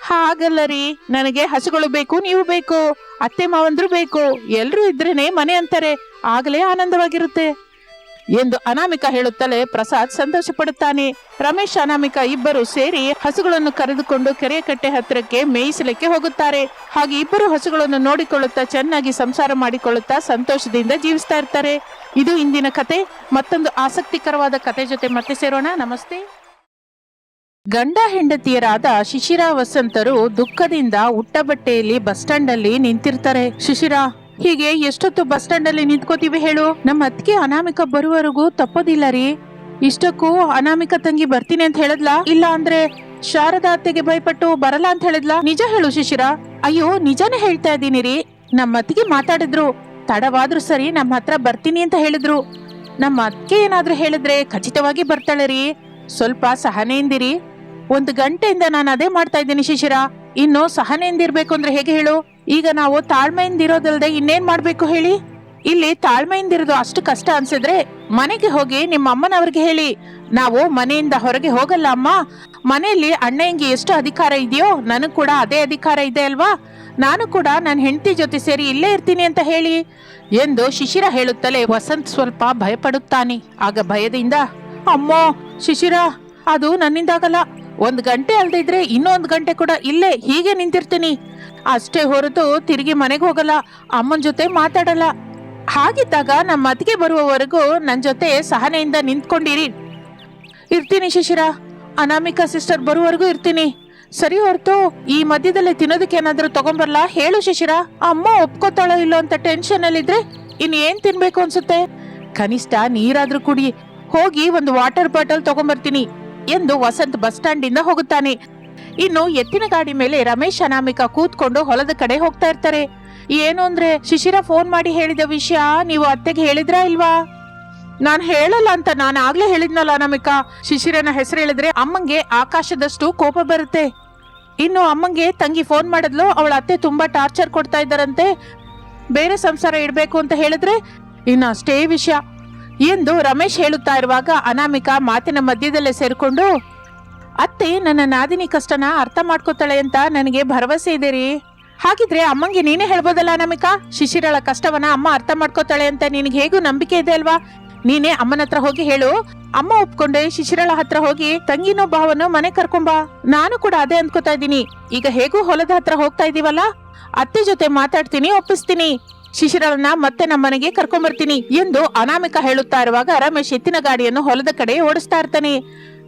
ಹಾಗಲ್ಲ ರೀ, ನನಗೆ ಹಸುಗಳು ಬೇಕು, ನೀವು ಬೇಕು. ಅತ್ತೆ ಮಾವಂದ್ರು ಬೇಕು. ಎಲ್ಲರೂ ಇದ್ರೇನೆ ಮನೆ ಅಂತಾರೆ. ಆಗಲೇ ಆನಂದವಾಗಿರುತ್ತೆ. ಎಂದು ಅನಾಮಿಕ ಹೇಳುತ್ತಲೇ ಪ್ರಸಾದ್ ಸಂತೋಷ ಪಡುತ್ತಾನೆ ರಮೇಶ್, ಅನಾಮಿಕ ಇಬ್ಬರು ಸೇರಿ ಹಸುಗಳನ್ನು ಕರೆದುಕೊಂಡು ಕೆರೆಯ ಕಟ್ಟೆ ಹತ್ತಿರಕ್ಕೆ ಮೇಯಿಸಲಿಕ್ಕೆ ಹೋಗುತ್ತಾರೆ. ಹಾಗೆ ಇಬ್ಬರು ಹಸುಗಳನ್ನು ನೋಡಿಕೊಳ್ಳುತ್ತಾ ಚೆನ್ನಾಗಿ ಸಂಸಾರ ಮಾಡಿಕೊಳ್ಳುತ್ತಾ ಸಂತೋಷದಿಂದ ಜೀವಿಸ್ತಾ ಇರ್ತಾರೆ. ಇದು ಇಂದಿನ ಕತೆ. ಮತ್ತೊಂದು ಆಸಕ್ತಿಕರವಾದ ಕತೆ ಜೊತೆ ಮತ್ತೆ ಸೇರೋಣ. ನಮಸ್ತೆ. ಗಂಡ ಹೆಂಡತಿಯರಾದ ಶಿಶಿರಾ ವಸಂತರು ದುಃಖದಿಂದ ಉಟ್ಟ ಬಟ್ಟೆಯಲ್ಲಿ ಬಸ್ ಸ್ಟ್ಯಾಂಡ್ ಅಲ್ಲಿ ನಿಂತಿರ್ತಾರೆ. ಶಿಶಿರ ಹೀಗೆ ಎಷ್ಟೊತ್ತು ಬಸ್ ಸ್ಟ್ಯಾಂಡ್ ಅಲ್ಲಿ ನಿಂತ್ಕೋತೀವಿ ಹೇಳು. ನಮ್ಮ ಅತ್ತಿಗೆ ಅನಾಮಿಕ ಬರುವವರೆಗೂ ತಪ್ಪೋದಿಲ್ಲ ರೀ. ಇಷ್ಟಕ್ಕೂ ಅನಾಮಿಕ ತಂಗಿ ಬರ್ತೀನಿ ಅಂತ ಹೇಳದ್ಲಾ? ಇಲ್ಲ ಅಂದ್ರೆ ಶಾರದಾ ಅತ್ತೆಗೆ ಭಯಪಟ್ಟು ಬರಲ್ಲ ಅಂತ ಹೇಳಿದ್ಲಾ? ನಿಜ ಹೇಳು ಶಿಶಿರ. ಅಯ್ಯೋ, ನಿಜಾನೇ ಹೇಳ್ತಾ ಇದ್ದೀನಿ ರೀ. ನಮ್ಮ ಅತ್ತಿಗೆ ಮಾತಾಡಿದ್ರು. ತಡವಾದ್ರೂ ಸರಿ ನಮ್ಮ ಹತ್ರ ಬರ್ತೀನಿ ಅಂತ ಹೇಳಿದ್ರು. ನಮ್ಮ ಅತ್ತಿಗೆ ಏನಾದ್ರೂ ಹೇಳಿದ್ರೆ ಖಚಿತವಾಗಿ ಬರ್ತಾಳೆ ರೀ. ಸ್ವಲ್ಪ ಸಹನೆಯಿಂದಿರಿ. ಒಂದು ಗಂಟೆಯಿಂದ ನಾನು ಅದೇ ಮಾಡ್ತಾ ಇದ್ದೀನಿ ಶಿಶಿರ. ಇನ್ನು ಸಹನೆಯಿಂದಿರ್ಬೇಕು ಅಂದ್ರೆ ಹೇಗೆ ಹೇಳು? ಈಗ ನಾವು ತಾಳ್ಮೆಯಿಂದ ಇರೋದಲ್ಲದೆ ಇನ್ನೇನ್ ಮಾಡ್ಬೇಕು ಹೇಳಿ? ಇಲ್ಲಿ ತಾಳ್ಮೆಯಿಂದ ಇರೋದು ಅಷ್ಟು ಕಷ್ಟ ಅನ್ಸಿದ್ರೆ ಮನೆಗೆ ಹೋಗಿ ನಿಮ್ಮ ಅಮ್ಮನವ್ರಿಗೆ ಹೇಳಿ. ನಾವು ಮನೆಯಿಂದ ಹೊರಗೆ ಹೋಗಲ್ಲ ಅಮ್ಮ. ಮನೆಯಲ್ಲಿ ಅಣ್ಣಂಗೆ ಎಷ್ಟು ಅಧಿಕಾರ ಇದೆಯೋ ನನಗ್ ಕೂಡ ಅದೇ ಅಧಿಕಾರ ಇದೆ ಅಲ್ವಾ? ನಾನು ಕೂಡ ನನ್ನ ಹೆಂಡತಿ ಜೊತೆ ಸೇರಿ ಇಲ್ಲೇ ಇರ್ತೀನಿ ಅಂತ ಹೇಳಿ. ಎಂದು ಶಿಶಿರ ಹೇಳುತ್ತಲೇ ವಸಂತ್ ಸ್ವಲ್ಪ ಭಯಪಡುತ್ತಾನೆ. ಆಗ ಭಯದಿಂದ, ಅಮ್ಮೋ, ಶಿಶಿರ, ಅದು ನನ್ನಿಂದಾಗಲ್ಲ. ಒಂದು ಗಂಟೆ ಅಲ್ದಿದ್ರೆ ಇನ್ನೊಂದು ಗಂಟೆ ಕೂಡ ಇಲ್ಲೇ ಹೀಗೆ ನಿಂತಿರ್ತೀನಿ. ಅಷ್ಟೇ ಹೊರತು ತಿರುಗಿ ಮನೆಗೆ ಹೋಗಲ್ಲ, ಅಮ್ಮನ ಜೊತೆ ಮಾತಾಡಲ್ಲ. ಹಾಗಿದ್ದಾಗ ನಮ್ಮ ಅತ್ತಿಗೆ ಬರುವವರೆಗೂ ನನ್ನ ಜೊತೆ ಸಹನೆಯಿಂದ ನಿಂತ್ಕೊಂಡಿರಿ. ಇರ್ತೀನಿ ಶಿಶಿರ, ಅನಾಮಿಕಾ ಸಿಸ್ಟರ್ ಬರುವವರೆಗೂ ಇರ್ತೀನಿ. ಸರಿ ಹೊರತು, ಈ ಮಧ್ಯದಲ್ಲಿ ತಿನ್ನೋದಕ್ಕೆ ಏನಾದರೂ ತಗೊಂಬರ್ಲಾ? ಹೇಳು ಶಿಶಿರ, ಅಮ್ಮ ಒಪ್ಕೋತಾಳೋ ಇಲ್ಲೋ ಅಂತ ಟೆನ್ಷನ್ ಅಲ್ಲಿದ್ರೆ ಇನ್ ಏನ್ ತಿನ್ಬೇಕು ಅನ್ಸುತ್ತೆ? ಕನಿಷ್ಠ ನೀರಾದ್ರೂ ಕುಡಿ. ಹೋಗಿ ಒಂದು ವಾಟರ್ ಬಾಟಲ್ ತಗೊಂಬರ್ತೀನಿ ಎಂದು ವಸಂತ್ ಬಸ್ ಸ್ಟ್ಯಾಂಡಿಂದ ಹೋಗುತ್ತಾನೆ. ಇನ್ನು ಎತ್ತಿನ ಗಾಡಿ ಮೇಲೆ ರಮೇಶ್ ಅನಾಮಿಕ ಕೂತ್ಕೊಂಡು ಹೊಲದ ಕಡೆ ಹೋಗ್ತಾ ಇರ್ತಾರೆ. ಏನು ಅಂದ್ರೆ, ಶಿಶಿರ ಫೋನ್ ಮಾಡಿ ಹೇಳಿದ ವಿಷಯ ನೀವು ಅತ್ತೆಗೆ ಹೇಳಿದ್ರಾ ಇಲ್ವಾ? ನಾನು ಹೇಳಲ್ಲ ಅಂತ, ನಾನು ಆಗ್ಲೇ ಹೇಳಿದ್ನಲ್ಲ ಅನಾಮಿಕ. ಶಿಶಿರನ ಹೆಸರು ಹೇಳಿದ್ರೆ ಅಮ್ಮಂಗೆ ಆಕಾಶದಷ್ಟು ಕೋಪ ಬರುತ್ತೆ. ಇನ್ನು ಅಮ್ಮಂಗೆ ತಂಗಿ ಫೋನ್ ಮಾಡಿದ್ಲು, ಅವಳ ಅತ್ತೆ ತುಂಬಾ ಟಾರ್ಚರ್ ಕೊಡ್ತಾ ಇದ್ದಾರಂತೆ. ಬೇರೆ ಸಂಸಾರ ಇಡಬೇಕು ಅಂತ ಹೇಳಿದ್ರೆ ಇನ್ನು ಅಷ್ಟೇ ವಿಷಯ. ಎಂದು ರಮೇಶ್ ಹೇಳುತ್ತಾ ಇರುವಾಗ ಅನಾಮಿಕಾ ಮಾತಿನ ಮಧ್ಯದಲ್ಲೇ ಸೇರ್ಕೊಂಡು ಅತ್ತೆ ನನ್ನ ನಾದಿನಿ ಕಷ್ಟನ ಅರ್ಥ ಮಾಡ್ಕೋತಾಳೆ ಅಂತ ನನಗೆ ಭರವಸೆ ಇದೆ ರೀ. ಹಾಗಿದ್ರೆ ಅಮ್ಮಂಗೆ ನೀನೇ ಹೇಳ್ಬೋದಲ್ಲ ನಮಿಕಾ ಶಿಶಿರಳ ಕಷ್ಟವನ್ನ ಅಮ್ಮ ಅರ್ಥ ಮಾಡ್ಕೋತಾಳೆ ಅಂತ ನಿನಗೆ ಹೇಗೂ ನಂಬಿಕೆ ಇದೆ ಅಲ್ವಾ? ನೀನೇ ಅಮ್ಮನ ಹತ್ರ ಹೋಗಿ ಹೇಳು. ಅಮ್ಮ ಒಪ್ಕೊಂಡೆ ಶಿಶಿರಳ ಹತ್ರ ಹೋಗಿ ತಂಗಿನೋ ಭಾವನ ಮನೆ ಕರ್ಕೊಂಬಾ ನಾನು ಕೂಡ ಅದೇ ಅನ್ಕೋತಾ ಇದ್ದೀನಿ. ಈಗ ಹೇಗೂ ಹೊಲದ ಹತ್ರ ಹೋಗ್ತಾ ಇದೀವಲ್ಲ? ಅತ್ತೆ ಜೊತೆ ಮಾತಾಡ್ತೀನಿ, ಒಪ್ಪಿಸ್ತೀನಿ. ಶಿಶಿರಳನ್ನ ಮತ್ತೆ ನಮ್ಮನೆಗೆ ಕರ್ಕೊಂಬರ್ತೀನಿ ಎಂದು ಅನಾಮಿಕ ಹೇಳುತ್ತಾ ಇರುವಾಗ ರಮೇಶ್ ಎತ್ತಿನ ಗಾಡಿಯನ್ನು ಹೊಲದ ಕಡೆ ಓಡಿಸ್ತಾ ಇರ್ತಾನೆ.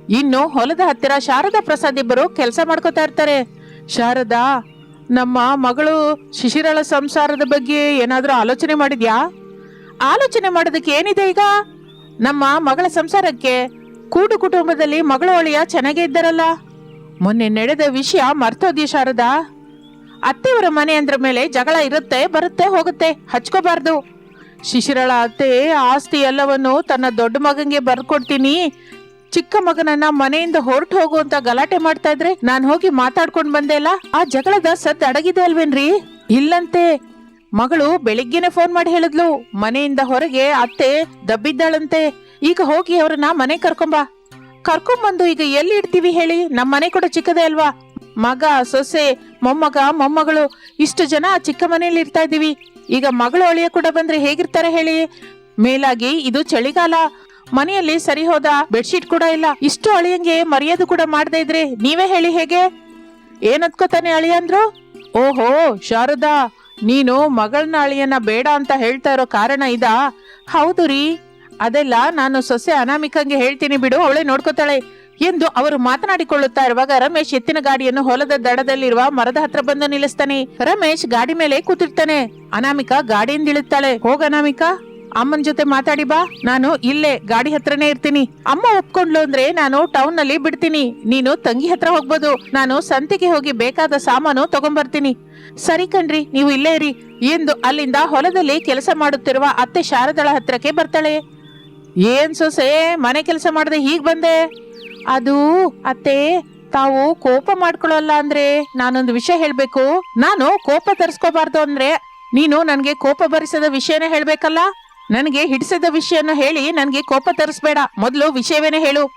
ಇನ್ನು ಹೊಲದ ಹತ್ತಿರ ಶಾರದಾ ಪ್ರಸಾದ್ ಇಬ್ಬರು ಕೆಲಸ ಮಾಡ್ಕೋತಾ ಇರ್ತಾರೆ. ಶಾರದಾ, ನಮ್ಮ ಮಗಳು ಶಿಶಿರಳ ಸಂಸಾರದ ಬಗ್ಗೆ ಏನಾದರೂ ಆಲೋಚನೆ ಮಾಡಿದ್ಯಾ? ಆಲೋಚನೆ ಮಾಡೋದಕ್ಕೆ ಏನಿದೆ ಈಗ? ನಮ್ಮ ಮಗಳ ಸಂಸಾರಕ್ಕೆ ಕೂಡು ಕುಟುಂಬದಲ್ಲಿ ಮಗಳ ಒಳಿಯ ಚೆನ್ನಾಗೇ ಇದ್ದಾರಲ್ಲ. ಮೊನ್ನೆ ನಡೆದ ವಿಷಯ ಮರ್ತೋದ್ಯ ಶಾರದಾ? ಅತ್ತೆಯವರ ಮನೆ ಅಂದ್ರ ಮೇಲೆ ಜಗಳ ಇರುತ್ತೆ, ಬರುತ್ತೆ, ಹೋಗುತ್ತೆ, ಹಚ್ಕೋಬಾರ್ದು. ಶಿಶಿರಳ ಅತ್ತೆ ಆಸ್ತಿ ಎಲ್ಲವನ್ನು ತನ್ನ ದೊಡ್ಡ ಮಗನಿಗೆ ಬರ್ಕೊಡ್ತೀನಿ. ಚಿಕ್ಕ ಮಗನನ್ನ ಮನೆಯಿಂದ ಹೊರಟು ಹೋಗು ಅಂತ ಗಲಾಟೆ ಮಾಡ್ತಾ ಇದ್ರೆ ನಾನ್ ಹೋಗಿ ಮಾತಾಡ್ಕೊಂಡ್ ಬಂದೆ ಅಲ್ಲ? ಆ ಜಗಳದ ಸದ್ ಅಡಗಿದೆ ಅಲ್ವೇನ್ರಿ? ಇಲ್ಲಂತೆ. ಮಗಳು ಬೆಳಿಗ್ಗೆನೆ ಫೋನ್ ಮಾಡಿ ಹೇಳಿದ್ಲು. ಮನೆಯಿಂದ ಹೊರಗೆ ಅತ್ತೆ ದಬ್ಬಿದ್ದಾಳಂತೆ. ಈಗ ಹೋಗಿ ಅವ್ರನ್ನ ಮನೆ ಕರ್ಕೊಂಬಾ ಕರ್ಕೊಂಬಂದು ಈಗ ಎಲ್ಲಿ ಇಡ್ತೀವಿ ಹೇಳಿ? ನಮ್ಮ ಮನೆ ಕೂಡ ಚಿಕ್ಕದೇ ಅಲ್ವಾ? ಮಗ, ಸೊಸೆ, ಮೊಮ್ಮಗ, ಮೊಮ್ಮಗಳು, ಇಷ್ಟು ಜನ ಚಿಕ್ಕ ಮನೆಯಲ್ಲಿ ಇರ್ತಾ ಇದೀವಿ ಈಗ ಮಗಳು ಅಳಿಯ ಕೂಡ ಬಂದ್ರೆ ಹೇಗಿರ್ತಾರೆ ಹೇಳಿ? ಮೇಲಾಗಿ ಇದು ಚಳಿಗಾಲ. ಮನೆಯಲ್ಲಿ ಸರಿ ಹೋದ ಬೆಡ್ಶೀಟ್ ಕೂಡ ಇಲ್ಲ. ಇಷ್ಟು ಅಳಿಯಂಗೆ ಮರ್ಯಾದೆ ಕೂಡ ಮಾಡದೇ ಇದ್ರೆ ನೀವೇ ಹೇಳಿ ಹೇಗೆ? ಏನತ್ಕೋತಾನೆ ಅನ್ಕೋತಾನೆ ಅಳಿಯ ಅಂದ್ರು ಓಹೋ, ಶಾರದಾ, ನೀನು ಮಗಳನ್ನ ಅಳಿಯನ್ನ ಬೇಡ ಅಂತ ಹೇಳ್ತಾ ಇರೋ ಕಾರಣ ಇದಾ? ಹೌದು ರೀ. ಅದೆಲ್ಲ ನಾನು ಸೊಸೆ ಅನಾಮಿಕಂಗೆ ಹೇಳ್ತೀನಿ ಬಿಡು, ಅವಳೆ ನೋಡ್ಕೋತಾಳೆ. ಎಂದು ಅವರು ಮಾತನಾಡಿಕೊಳ್ಳುತ್ತಾ ಇರುವಾಗ ರಮೇಶ್ ಎತ್ತಿನ ಗಾಡಿಯನ್ನು ಹೊಲದ ದಡದಲ್ಲಿರುವ ಮರದ ಹತ್ರ ಬಂದು ನಿಲ್ಲಿಸ್ತಾನೆ. ರಮೇಶ್ ಗಾಡಿ ಮೇಲೆ ಕೂತಿರ್ತಾನೆ. ಅನಾಮಿಕಾ ಗಾಡಿಯಿಂದ ಇಳುತ್ತಾಳೆ ಹೋಗ ಅನಾಮಿಕ. ಅಮ್ಮನ ಜೊತೆ ಮಾತಾಡಿ ಬಾ. ನಾನು ಇಲ್ಲೇ ಗಾಡಿ ಹತ್ರನೇ ಇರ್ತೀನಿ. ಅಮ್ಮ ಒಪ್ಕೊಂಡ್ಲು ಅಂದ್ರೆ ನಾನು ಟೌನ್ನಲ್ಲಿ ಬಿಡ್ತೀನಿ. ನೀನು ತಂಗಿ ಹತ್ರ ಹೋಗ್ಬೋದು. ನಾನು ಸಂತೆಗೆ ಹೋಗಿ ಬೇಕಾದ ಸಾಮಾನು ತಗೊಂಬರ್ತೀನಿ. ಸರಿ ಕಣ್ರಿ, ನೀವು ಇಲ್ಲೇ ಇರಿ. ಎಂದು ಅಲ್ಲಿಂದ ಹೊಲದಲ್ಲಿ ಕೆಲಸ ಮಾಡುತ್ತಿರುವ ಅತ್ತೆ ಶಾರದಳ ಹತ್ರಕ್ಕೆ ಬರ್ತಾಳೆ. ಏನ್ ಸೊಸೆ, ಮನೆ ಕೆಲಸ ಮಾಡದೆ ಹೀಗ್ ಬಂದೆ? ಅದು, ಅತ್ತೆ, ತಾವು ಕೋಪ ಮಾಡ್ಕೊಳ್ಳಲ್ಲ ಅಂದ್ರೆ ನಾನೊಂದು ವಿಷಯ ಹೇಳ್ಬೇಕು. ನಾನು ಕೋಪ ತರಿಸ್ಕೋಬಾರ್ದು ಅಂದ್ರೆ ನೀನು ನನಗೆ ಕೋಪ ಭರಿಸದ ವಿಷಯನೇ ಹೇಳ್ಬೇಕಲ್ಲ? ನನಗೆ ಹಿಡಿಸದ ವಿಷಯನ ಹೇಳಿ ನನಗೆ ಕೋಪ ತರಿಸ್ಬೇಡ. ಮೊದಲು ವಿಷಯವೇನೆ ಹೇಳು.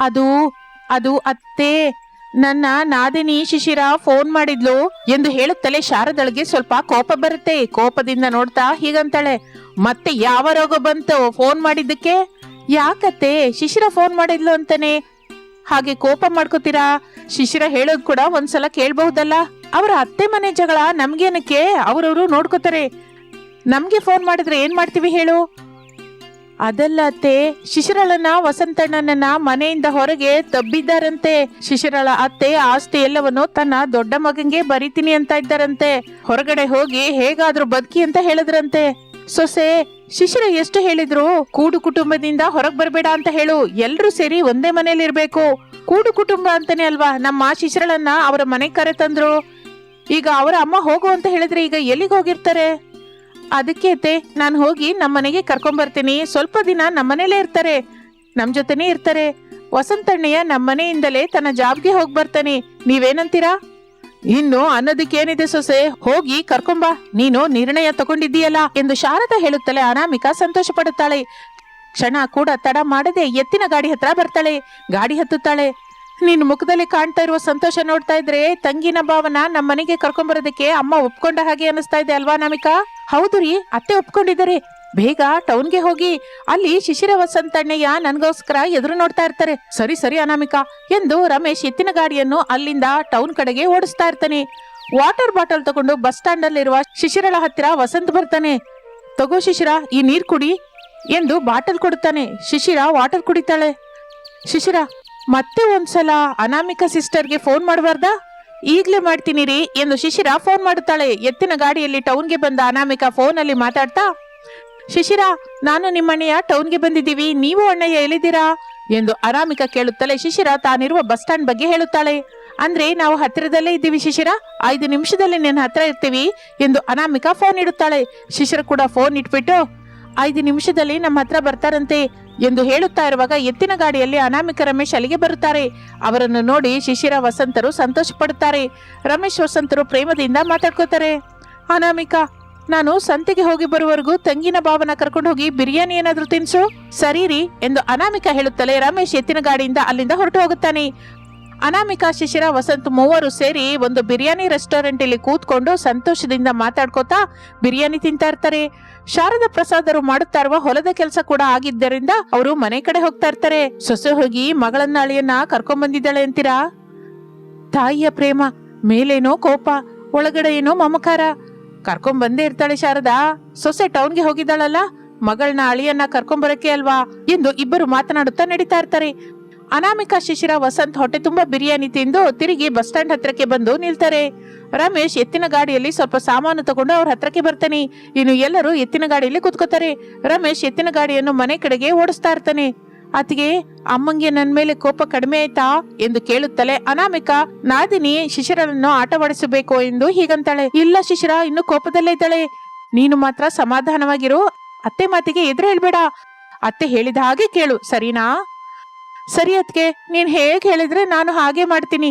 ಅದು ಅದು ಅತ್ತೆ ನನ್ನ ನಾದಿನಿ ಶಿಶಿರ ಫೋನ್ ಮಾಡಿದ್ಲು ಎಂದು ಹೇಳುತ್ತಲೇ ಶಾರದಳಿಗೆ ಸ್ವಲ್ಪ ಕೋಪ ಬರುತ್ತೆ. ಕೋಪದಿಂದ ನೋಡ್ತಾ ಹೀಗಂತಾಳೆ. ಮತ್ತೆ ಯಾವ ರೋಗ ಬಂತು? ಫೋನ್ ಮಾಡಿದ್ದಕ್ಕೆ? ಯಾಕತ್ತೆ? ಶಿಶಿರ ಫೋನ್ ಮಾಡಿದ್ಲು ಅಂತಾನೆ. ಹಾಗೆ ಕೋಪ ಮಾಡ್ಕೋತೀರಾ? ಶಿಶಿರ ಹೇಳೋದ್ ಕೂಡ ಒಂದ್ಸಲ ಕೇಳ್ಬಹುದಲ್ಲ? ಅವರ ಅತ್ತೆ ಮನೆ ಜಗಳ ನಮ್ಗೇನಕ್ಕೆ? ಅವರವರು ನೋಡ್ಕೋತಾರೆ. ನಮ್ಗೆ ಫೋನ್ ಮಾಡಿದ್ರೆ ಏನ್ ಮಾಡ್ತೀವಿ ಹೇಳು? ಅದಲ್ಲ ಅತ್ತೆ, ಶಿಶಿರಳನ್ನ ವಸಂತಣ್ಣನನ್ನ ಮನೆಯಿಂದ ಹೊರಗೆ ತಬ್ಬಿದ್ದಾರಂತೆ. ಶಿಶಿರಳ ಅತ್ತೆ ಆಸ್ತಿ ಎಲ್ಲವನ್ನು ತನ್ನ ದೊಡ್ಡ ಮಗಂಗೆ ಬರೀತೀನಿ ಅಂತ ಇದ್ದಾರಂತೆ. ಹೊರಗಡೆ ಹೋಗಿ ಹೇಗಾದ್ರೂ ಬದುಕಿ ಅಂತ ಹೇಳಿದ್ರಂತೆ. ಸೊಸೆ, ಶಿಶಿರ ಎಷ್ಟು ಹೇಳಿದ್ರು? ಕೂಡು ಕುಟುಂಬದಿಂದ ಹೊರಗ್ ಬರಬೇಡ ಅಂತ ಹೇಳು. ಎಲ್ಲರೂ ಸೇರಿ ಒಂದೇ ಮನೇಲಿ ಇರ್ಬೇಕು. ಕೂಡು ಕುಟುಂಬ ಅಂತಾನೆ ಅಲ್ವಾ? ನಮ್ಮ ಶಿಶಿರಳನ್ನ ಅವರ ಮನೆಗೆ ಕರೆ ತಂದ್ರು. ಈಗ ಅವರ ಅಮ್ಮ ಹೋಗು ಅಂತ ಹೇಳಿದ್ರೆ ಈಗ ಎಲ್ಲಿಗೆ ಹೋಗಿರ್ತಾರೆ? ಅದಕ್ಕೆ ಅತ್ತೆ, ನಾನು ಹೋಗಿ ನಮ್ಮ ಮನೆಗೆ ಕರ್ಕೊಂಡ್ ಬರ್ತೀನಿ ಸ್ವಲ್ಪ ದಿನ ನಮ್ಮನೇಲೇ ಇರ್ತಾರೆ. ನಮ್ಮ ಜೊತೆನೇ ಇರ್ತಾರೆ. ವಸಂತಣ್ಣಯ್ಯ ನಮ್ಮ ಮನೆಯಿಂದಲೇ ತನ್ನ ಜಾಬ್ಗೆ ಹೋಗಿ ಬರ್ತಾನೆ. ನೀವೇನಂತೀರಾ? ಇನ್ನು ಅನ್ನೋದಕ್ಕೇನಿದೆ ಸೊಸೆ, ಹೋಗಿ ಕರ್ಕೊಂಬಾ. ನೀನು ನಿರ್ಣಯ ತಗೊಂಡಿದ್ದೀಯಲ್ಲ ಎಂದು ಶಾರದಾ ಹೇಳುತ್ತಲೇ ಅನಾಮಿಕಾ ಸಂತೋಷ ಪಡುತ್ತಾಳೆ. ಕ್ಷಣ ಕೂಡ ತಡ ಮಾಡದೆ ಎತ್ತಿನ ಗಾಡಿ ಹತ್ರ ಬರ್ತಾಳೆ. ಗಾಡಿ ಹತ್ತುತ್ತಾಳೆ. ನಿನ್ನ ಮುಖದಲ್ಲಿ ಕಾಣ್ತಾ ಇರುವ ಸಂತೋಷ ನೋಡ್ತಾ ಇದ್ರೆ ತಂಗಿನ ಭಾವನ ನಮ್ಮ ಮನೆಗೆ ಕರ್ಕೊಂಬರೋದಕ್ಕೆ ಅಮ್ಮ ಒಪ್ಕೊಂಡ ಹಾಗೆ ಅನಿಸ್ತಾ ಇದೆ ಅಲ್ವಾ ಅನಾಮಿಕಾ? ಹೌದು ರೀ, ಅತ್ತೆ ಒಪ್ಕೊಂಡಿದ್ದಾರೆ. ಬೇಗ ಟೌನ್ಗೆ ಹೋಗಿ, ಅಲ್ಲಿ ಶಿಶಿರ ವಸಂತಣ್ಣಯ್ಯ ನನಗೋಸ್ಕರ ಎದುರು ನೋಡ್ತಾ ಇರ್ತಾರೆ. ಸರಿ ಸರಿ ಅನಾಮಿಕಾ, ಎಂದು ರಮೇಶ್ ಎತ್ತಿನ ಗಾಡಿಯನ್ನು ಅಲ್ಲಿಂದ ಟೌನ್ ಕಡೆಗೆ ಓಡಿಸ್ತಾ ಇರ್ತಾನೆ. ವಾಟರ್ ಬಾಟಲ್ ತಗೊಂಡು ಬಸ್ ಸ್ಟ್ಯಾಂಡ್ ಅಲ್ಲಿರುವ ಶಿಶಿರಳ ಹತ್ತಿರ ವಸಂತ್ ಬರ್ತಾನೆ. ತಗೋ ಶಿಶಿರ, ಈ ನೀರು ಕುಡಿ, ಎಂದು ಬಾಟಲ್ ಕೊಡುತ್ತಾನೆ. ಶಿಶಿರ ವಾಟರ್ ಕುಡಿತಾಳೆ. ಶಿಶಿರ, ಮತ್ತೆ ಒಂದ್ಸಲ ಅನಾಮಿಕಾ ಸಿಸ್ಟರ್ಗೆ ಫೋನ್ ಮಾಡಬಾರ್ದಾ? ಈಗ್ಲೇ ಮಾಡ್ತೀನಿ ರೀ ಎಂದು ಶಿಶಿರ ಫೋನ್ ಮಾಡುತ್ತಾಳೆ. ಎತ್ತಿನ ಗಾಡಿಯಲ್ಲಿ ಟೌನ್ಗೆ ಬಂದ ಅನಾಮಿಕಾ ಫೋನಲ್ಲಿ ಮಾತಾಡ್ತಾ, ಶಿಶಿರ, ನಾನು ನಿಮ್ಮಣ್ಣಯ್ಯ ಟೌನ್ಗೆ ಬಂದಿದ್ದೀವಿ. ನೀವು ಅಣ್ಣಯ್ಯ ಎಲ್ಲಿದ್ದೀರಾ? ಎಂದು ಅನಾಮಿಕಾ ಕೇಳುತ್ತಲೇ ಶಿಶಿರ ತಾನಿರುವ ಬಸ್ ಸ್ಟ್ಯಾಂಡ್ ಬಗ್ಗೆ ಹೇಳುತ್ತಾಳೆ. ಅಂದ್ರೆ ನಾವು ಹತ್ತಿರದಲ್ಲೇ ಇದ್ದೀವಿ ಶಿಶಿರ? ಐದು ನಿಮಿಷದಲ್ಲಿ ನಿನ್ನ ಹತ್ರ ಇರ್ತೀವಿ? ಎಂದು ಅನಾಮಿಕಾ ಫೋನ್ ಇಡುತ್ತಾಳೆ. ಶಿಶಿರ ಕೂಡ ಫೋನ್ ಇಟ್ಬಿಟ್ಟು ಐದು ನಿಮಿಷದಲ್ಲಿ ನಮ್ಮ ಹತ್ರ ಬರ್ತಾರಂತೆ ಎಂದು ಹೇಳುತ್ತಾ ಇರುವಾಗ ಎತ್ತಿನ ಗಾಡಿಯಲ್ಲಿ ಅನಾಮಿಕ ರಮೇಶ್ ಅಲ್ಲಿಗೆ ಬರುತ್ತಾರೆ. ಅವರನ್ನು ನೋಡಿ ಶಿಶಿರ ವಸಂತರು ಸಂತೋಷ ಪಡುತ್ತಾರೆ ರಮೇಶ್ ವಸಂತರು ಪ್ರೇಮದಿಂದ ಮಾತಾಡ್ಕೋತಾರೆ ಅನಾಮಿಕಾ, ನಾನು ಸಂತೆಗೆ ಹೋಗಿ ಬರುವವರೆಗೂ ತಂಗಿನ ಭಾವನ ಕರ್ಕೊಂಡು ಹೋಗಿ ಬಿರಿಯಾನಿ ಏನಾದ್ರೂ ತಿನ್ಸು? ಸರಿ ರೀ ಎಂದು ಅನಾಮಿಕಾ ಹೇಳುತ್ತಲೇ ರಮೇಶ್ ಎತ್ತಿನ ಗಾಡಿಯಿಂದ ಅಲ್ಲಿಂದ ಹೊರಟು ಹೋಗುತ್ತಾನೆ. ಅನಾಮಿಕಾ ಶಿಶಿರ ವಸಂತ್ ಮೂವರು ಸೇರಿ ಒಂದು ಬಿರಿಯಾನಿ ರೆಸ್ಟೋರೆಂಟ್ ಅಲ್ಲಿ ಕೂತ್ಕೊಂಡು ಸಂತೋಷದಿಂದ ಮಾತಾಡ್ಕೋತಾ ಬಿರಿಯಾನಿ ತಿಂತಾ ಇರ್ತಾರೆ. ಶಾರದಾ ಪ್ರಸಾದರು ಮಾಡುತ್ತಾ ಇರುವ ಹೊಲದ ಕೆಲಸ ಕೂಡ ಆಗಿದ್ದರಿಂದ ಅವರು ಮನೆ ಕಡೆ ಹೋಗ್ತಾ ಇರ್ತಾರೆ. ಸೊಸೆ ಹೋಗಿ ಮಗಳನ್ನ ಅಳಿಯನ್ನ ಕರ್ಕೊಂಡ್ ಬಂದಿದ್ದಾಳೆ ಅಂತೀರಾ? ತಾಯಿಯ ಪ್ರೇಮ, ಮೇಲೇನೋ ಕೋಪ, ಒಳಗಡೆ ಏನೋ ಮಮಕಾರ. ಕರ್ಕೊಂಡ್ ಬಂದೇ ಇರ್ತಾಳೆ ಶಾರದಾ. ಸೊಸೆ ಟೌನ್ಗೆ ಹೋಗಿದ್ದಾಳಲ್ಲ, ಮಗಳನ್ನ ಅಳಿಯನ್ನ ಕರ್ಕೊಂಬರಕ್ಕೆ ಅಲ್ವಾ? ಎಂದು ಇಬ್ಬರು ಮಾತನಾಡುತ್ತಾ ನಡೀತಾ ಇರ್ತಾರೆ. ಅನಾಮಿಕಾ ಶಿಶಿರ ವಸಂತ್ ಹೊಟ್ಟೆ ತುಂಬಾ ಬಿರಿಯಾನಿ ತಿಂದು ತಿರುಗಿ ಬಸ್ ಸ್ಟ್ಯಾಂಡ್ ಹತ್ರಕ್ಕೆ ಬಂದು ನಿಲ್ತಾರೆ. ರಮೇಶ್ ಎತ್ತಿನ ಗಾಡಿಯಲ್ಲಿ ಸ್ವಲ್ಪ ಸಾಮಾನು ತಗೊಂಡು ಅವ್ರ ಹತ್ರಕ್ಕೆ ಬರ್ತಾನೆ. ಇನ್ನು ಎಲ್ಲರೂ ಎತ್ತಿನ ಗಾಡಿಯಲ್ಲಿ ಕುತ್ಕೋತಾರೆ. ರಮೇಶ್ ಎತ್ತಿನ ಗಾಡಿಯನ್ನು ಮನೆ ಕಡೆಗೆ ಓಡಿಸ್ತಾ ಇರ್ತಾನೆ. ಅತಿಗೆ ಅಮ್ಮಂಗೆ ನನ್ನ ಮೇಲೆ ಕೋಪ ಕಡಿಮೆ ಆಯ್ತಾ? ಎಂದು ಕೇಳುತ್ತಲೇ ಅನಾಮಿಕಾ, ನಾದಿನಿ ಶಿಶಿರನನ್ನು ಆಟವಾಡಿಸಬೇಕು ಎಂದು ಹೀಗಂತಾಳೆ. ಇಲ್ಲ ಶಿಶಿರ, ಇನ್ನು ಕೋಪದಲ್ಲೇ ಇದ್ದಾಳೆ. ನೀನು ಮಾತ್ರ ಸಮಾಧಾನವಾಗಿರು. ಅತ್ತೆ ಮಾತಿಗೆ ಎದುರು ಹೇಳ್ಬೇಡ. ಅತ್ತೆ ಹೇಳಿದ ಹಾಗೆ ಕೇಳು, ಸರಿನಾ? ಸರಿ ಅತ್ಗೆ, ನೀನ್ ಹೇಗ್ ಹೇಳಿದ್ರೆ ನಾನು ಹಾಗೆ ಮಾಡ್ತೀನಿ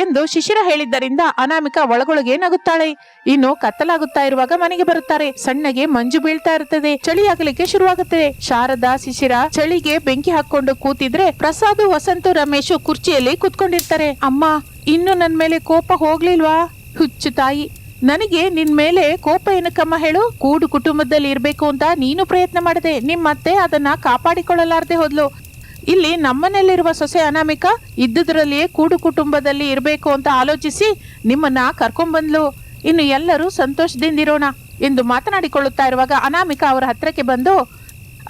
ಎಂದು ಶಿಶಿರ ಹೇಳಿದ್ದರಿಂದ ಅನಾಮಿಕಾ ಒಳಗೊಳಗೆ ನಗುತ್ತಾಳೆ. ಇನ್ನು ಕತ್ತಲಾಗುತ್ತಾ ಇರುವಾಗ ಮನೆಗೆ ಬರುತ್ತಾರೆ. ಸಣ್ಣಗೆ ಮಂಜು ಬೀಳ್ತಾ ಇರುತ್ತದೆ. ಚಳಿ ಆಗಲಿಕ್ಕೆ ಶುರುವಾಗುತ್ತದೆ. ಶಾರದಾ, ಶಿಶಿರ ಚಳಿಗೆ ಬೆಂಕಿ ಹಾಕೊಂಡು ಕೂತಿದ್ರೆ ಪ್ರಸಾದ್, ವಸಂತ, ರಮೇಶು ಕುರ್ಚಿಯಲ್ಲಿ ಕೂತ್ಕೊಂಡಿರ್ತಾರೆ. ಅಮ್ಮ, ಇನ್ನು ನನ್ ಮೇಲೆ ಕೋಪ ಹೋಗ್ಲಿಲ್ವಾ? ಹುಚ್ಚು ತಾಯಿ, ನನಗೆ ನಿನ್ ಮೇಲೆ ಕೋಪ ಏನಕ್ಕಮ್ಮ ಹೇಳು? ಕೂಡು ಕುಟುಂಬದಲ್ಲಿ ಇರ್ಬೇಕು ಅಂತ ನೀನು ಪ್ರಯತ್ನ ಮಾಡದೆ. ನಿಮ್ಮತ್ತೆ ಅದನ್ನ ಕಾಪಾಡಿಕೊಳ್ಳಲಾರದೆ ಹೋದ್ಲು. ಇಲ್ಲಿ ನಮ್ಮನೆಯಲ್ಲಿರುವ ಸೊಸೆ ಅನಾಮಿಕ ಇದ್ದುದರಲ್ಲಿಯೇ ಕೂಡು ಕುಟುಂಬದಲ್ಲಿ ಇರಬೇಕು ಅಂತ ಆಲೋಚಿಸಿ ನಿಮ್ಮನ್ನ ಕರ್ಕೊಂಡ್ಬಂದ್ಲು. ಇನ್ನು ಎಲ್ಲರೂ ಸಂತೋಷದಿಂದಿರೋಣ ಎಂದು ಮಾತನಾಡಿಕೊಳ್ಳುತ್ತಾ ಇರುವಾಗ ಅನಾಮಿಕ ಅವರ ಹತ್ರಕ್ಕೆ ಬಂದು,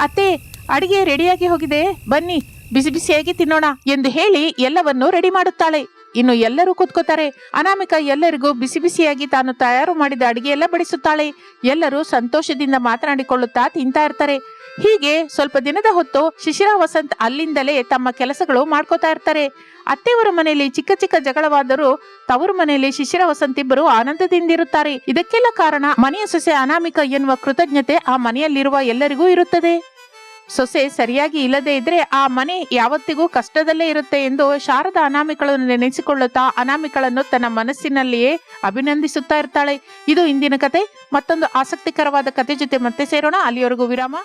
ಅತ್ತೆ, ಅಡಿಗೆ ರೆಡಿಯಾಗಿ ಹೋಗಿದೆ. ಬನ್ನಿ, ಬಿಸಿ ಬಿಸಿಯಾಗಿ ತಿನ್ನೋಣ ಎಂದು ಹೇಳಿ ಎಲ್ಲವನ್ನೂ ರೆಡಿ ಮಾಡುತ್ತಾಳೆ. ಇನ್ನು ಎಲ್ಲರೂ ಕೂತ್ಕೋತಾರೆ. ಅನಾಮಿಕ ಎಲ್ಲರಿಗೂ ಬಿಸಿ ಬಿಸಿಯಾಗಿ ತಾನು ತಯಾರು ಮಾಡಿದ ಅಡಿಗೆ ಎಲ್ಲ ಬಡಿಸುತ್ತಾಳೆ. ಎಲ್ಲರೂ ಸಂತೋಷದಿಂದ ಮಾತನಾಡಿಕೊಳ್ಳುತ್ತಾ ತಿಂತಾ ಇರ್ತಾರೆ. ಹೀಗೆ ಸ್ವಲ್ಪ ದಿನದ ಹೊತ್ತು ಶಿಶಿರ ವಸಂತ್ ಅಲ್ಲಿಂದಲೇ ತಮ್ಮ ಕೆಲಸಗಳು ಮಾಡ್ಕೋತಾ ಇರ್ತಾರೆ. ಅತ್ತೆಯವರ ಮನೆಯಲ್ಲಿ ಚಿಕ್ಕ ಚಿಕ್ಕ ಜಗಳವಾದರೂ ತವರು ಮನೆಯಲ್ಲಿ ಶಿಶಿರ ವಸಂತ್ ಇಬ್ಬರು ಆನಂದದಿಂದಿರುತ್ತಾರೆ. ಇದಕ್ಕೆಲ್ಲ ಕಾರಣ ಮನೆಯ ಸೊಸೆ ಅನಾಮಿಕ ಎನ್ನುವ ಕೃತಜ್ಞತೆ ಆ ಮನೆಯಲ್ಲಿರುವ ಎಲ್ಲರಿಗೂ ಇರುತ್ತದೆ. ಸೊಸೆ ಸರಿಯಾಗಿ ಇಲ್ಲದೇ ಇದ್ರೆ ಆ ಮನೆ ಯಾವತ್ತಿಗೂ ಕಷ್ಟದಲ್ಲೇ ಇರುತ್ತೆ ಎಂದು ಶಾರದ ಅನಾಮಿಕಳನ್ನು ನೆನೆಸಿಕೊಳ್ಳುತ್ತಾ ಅನಾಮಿಕಳನ್ನು ತನ್ನ ಮನಸ್ಸಿನಲ್ಲಿಯೇ ಅಭಿನಂದಿಸುತ್ತಾ ಇರ್ತಾಳೆ. ಇದು ಇಂದಿನ ಕತೆ. ಮತ್ತೊಂದು ಆಸಕ್ತಿಕರವಾದ ಕತೆ ಜೊತೆ ಮತ್ತೆ ಸೇರೋಣ. ಅಲ್ಲಿಯವರೆಗೂ ವಿರಾಮ.